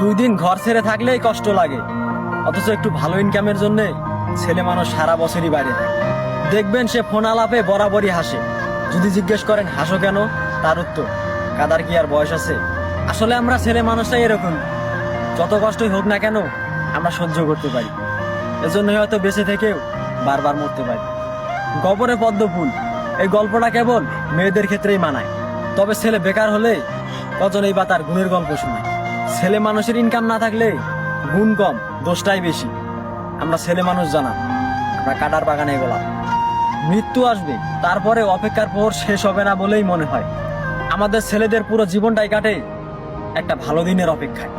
দুই দিন ঘর ছেড়ে থাকলেই কষ্ট লাগে। অথচ একটু ভালো ইনকামের জন্য ছেলে মানুষ সারা বছরই বাইরে। দেখবেন সে ফোন আলাপে বরাবরই হাসে। যদি জিজ্ঞেস করেন, হাসো কেন? তার উত্তর, কাদার কি আর বয়স আছে? আসলে আমরা ছেলে মানুষটাই এরকম। যত কষ্টই হোক না কেন, আমরা সহ্য করতে পারি। এজন্য হয়তো বেঁচে থেকেও বারবার মরতে পারি। গবরে পদ্ম ফুল, এই গল্পটা কেবল মেয়েদের ক্ষেত্রেই মানায়। তবে ছেলে বেকার হলে কজন এই বা তার গুণের গল্প শোনায়। ছেলে মানুষের ইনকাম না থাকলে গুণ কম, দোষটাই বেশি। আমরা ছেলে মানুষ জানা, আমরা কাটার বাগানে গোলাম মৃত্যু আসবে, তারপরে অপেক্ষার পর শেষ হবে না বলেই মনে হয়। আমাদের ছেলেদের পুরো জীবনটাই কাটে একটা ভালো দিনের অপেক্ষায়।